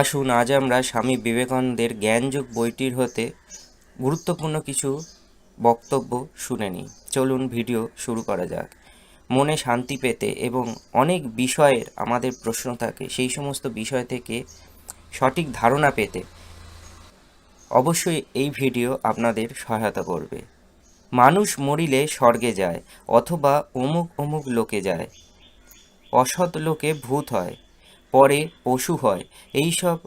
আসুন, আজ আমরা স্বামী বিবেকানন্দের জ্ঞানযোগ বইটির হতে গুরুত্বপূর্ণ কিছু বক্তব্য শুনে নিই। চলুন, ভিডিও শুরু করা যাক। মনে শান্তি পেতে এবং অনেক বিষয়ের আমাদের প্রশ্ন থাকে, সেই সমস্ত বিষয় থেকে সঠিক ধারণা পেতে অবশ্যই এই ভিডিও আপনাদের সহায়তা করবে। মানুষ মরিলে স্বর্গে যায়, অথবা অমুক অমুক লোকে যায়। অসৎ লোকে ভূত হয় পরে পশু হয়। এইসব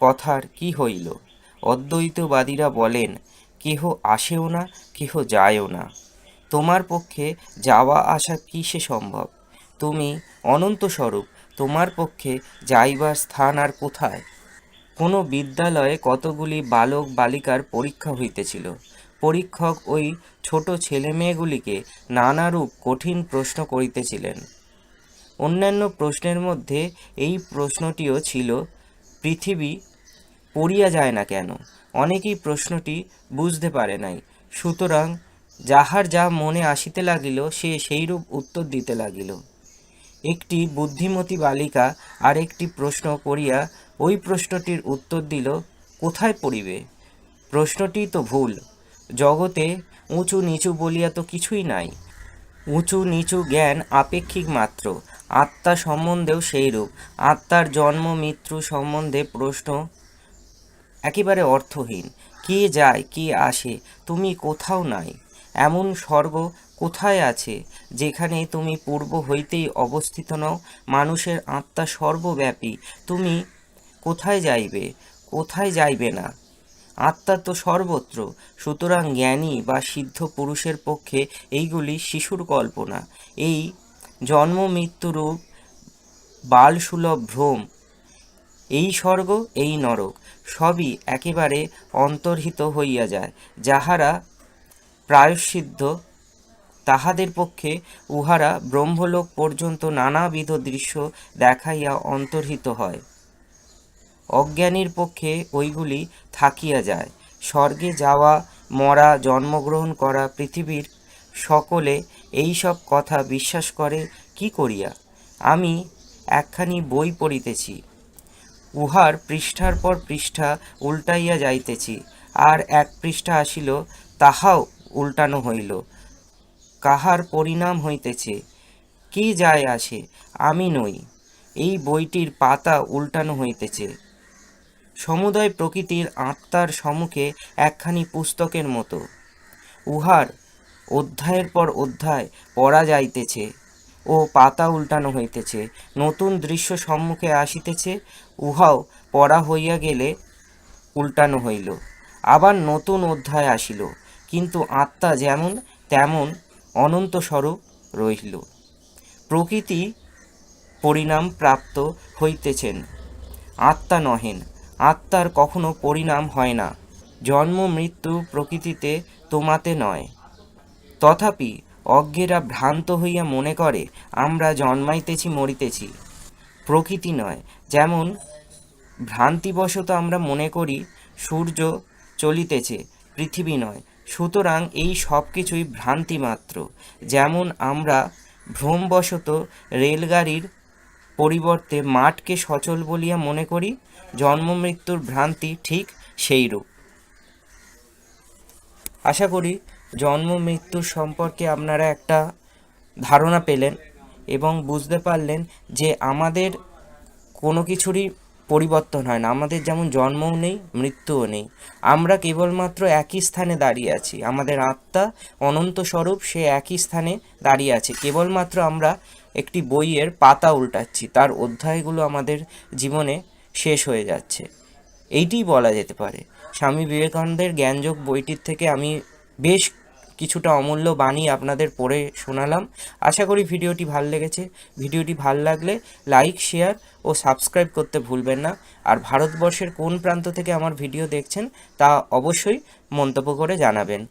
কথার কি হইল? অদ্বৈতবাদীরা বলেন, কেহ আসেও না, কেহ যায়ও না। তোমার পক্ষে যাওয়া আসা কিসে সম্ভব? তুমি অনন্ত স্বরূপ, তোমার পক্ষে যাইবার স্থান আর কোথায়? কোনো বিদ্যালয়ে কতগুলি বালক বালিকার পরীক্ষা হইতেছিল। পরীক্ষক ওই ছোট ছেলেমেয়েগুলিকে নানারূপ কঠিন প্রশ্ন করিতেছিলেন। অন্যান্য প্রশ্নের মধ্যে এই প্রশ্নটিও ছিল, পৃথিবী পড়িয়া যায় না কেন অনেকেই প্রশ্নটি বুঝতে পারে নাই। সুতরাং যাহার যা মনে আসিতে লাগিল, সে সেইরূপ উত্তর দিতে লাগিল। একটি বুদ্ধিমতী বালিকা আর একটি প্রশ্ন করিয়া ওই প্রশ্নটির উত্তর দিল, কোথায় পড়িবে প্রশ্নটি তো ভুল। জগতে উঁচু নিচু বলিয়া তো কিছুই নাই। উঁচু নিচু জ্ঞান আপেক্ষিক মাত্র। আত্মা সম্বন্ধেও সেইরূপ। আত্মার জন্ম, মৃত্যু সম্বন্ধে প্রশ্ন একেবারে অর্থহীন। কে যায়, কে আসে, তুমি কোথাও নাই। এমন স্বর্গ কোথায় আছে, যেখানে তুমি পূর্ব হইতেই অবস্থিত নও? মানুষের আত্মা সর্বব্যাপী। তুমি কোথায় যাইবে কোথায় যাইবে না? আত্মা তো সর্বত্র। সুতরাং জ্ঞানী বা সিদ্ধ পুরুষের পক্ষে এইগুলি শিশুর কল্পনা। এই জন্ম মৃত্যুরূপ বালসুলভ ভ্রম, এই স্বর্গ, এই নরক সবই একেবারে অন্তর্হিত হইয়া যায়। যাহারা প্রায়শ্চিদ্ধ তাহাদের পক্ষে উহারা ব্রহ্মলোক পর্যন্ত নানাবিধ দৃশ্য দেখাইয়া অন্তর্হিত হয়। অজ্ঞানীর পক্ষে ওইগুলি থাকিয়া যায়। স্বর্গে যাওয়া, মরা, জন্মগ্রহণ করা পৃথিবীর সকলে এই সব কথা বিশ্বাস করে কি করিয়া? আমি একখানি বই পড়িতেছি। উহার পৃষ্ঠার পর পৃষ্ঠা উল্টাইয়া যাইতেছি, আর এক পৃষ্ঠা আসিল, তাহাও উল্টানো হইল। কাহার পরিণাম হইতেছে? কি যায় আসে? আমি নই। এই বইটির পাতা উল্টানো হইতেছে। সমুদয় প্রকৃতির আত্মার সম্মুখে একখানি পুস্তকের মতো। উহার অধ্যায়ের পর অধ্যায় পড়া যাইতেছে ও পাতা উল্টানো হইতেছে। নতুন দৃশ্য সম্মুখে আসিতেছে, উহাও পড়া হইয়া গেলে উল্টানো হইল। আবার নতুন অধ্যায় আসিল, কিন্তু আত্মা যেমন তেমন অনন্ত স্বরূপ রহিল। প্রকৃতি পরিণাম প্রাপ্ত হইতেছেন, আত্মা নহেন। আত্মার কখনো পরিণাম হয় না। জন্ম, মৃত্যু প্রকৃতিতে তোমাতে নয়। তথাপি অজ্ঞেরা ভ্রান্ত হইয়া মনে করে, আমরা জন্মাইতেছি, মরিতেছি। প্রকৃতি নয়, যেমন ভ্রান্তিবশত আমরা মনে করি, সূর্য চলিতেছে, পৃথিবী নয়। সুতরাং এই সব কিছুই ভ্রান্তি মাত্র যেমন আমরা ভ্রমবশত রেলগাড়ির পরিবর্তে মাঠকে সচল বলিয়া মনে করি জন্ম মৃত্যুর ভ্রান্তি ঠিক সেইরূপ। আশা করি জন্ম মৃত্যুর সম্পর্কে আপনারা একটা ধারণা পেলেন এবং বুঝতে পারলেন যে আমাদের কোনো কিছুরই পরিবর্তন হয় না। আমাদের যেমন জন্মও নেই, মৃত্যুও নেই। আমরা কেবলমাত্র একই স্থানে দাঁড়িয়ে আছি। আমাদের আত্মা অনন্ত স্বরূপ, সে একই স্থানে দাঁড়িয়ে আছে। কেবলমাত্র আমরা একটি বইয়ের পাতা উল্টাচ্ছি। তার অধ্যায়গুলো আমাদের জীবনে শেষ হয়ে যাচ্ছে। এইটিই বলা যেতে পারে। স্বামী বিবেকানন্দের জ্ঞানযোগ বইটির থেকে আমি বেশ কিছুটা অমূল্য বাণী আপনাদের পড়ে শোনালাম। আশা করি ভিডিওটি ভালো লেগেছে। ভিডিওটি ভালো লাগলে লাইক, শেয়ার ও সাবস্ক্রাইব করতে ভুলবেন না। আর ভারতবর্ষের কোন প্রান্ত থেকে আমার ভিডিও দেখছেন তা অবশ্যই মন্তব্য করে জানাবেন।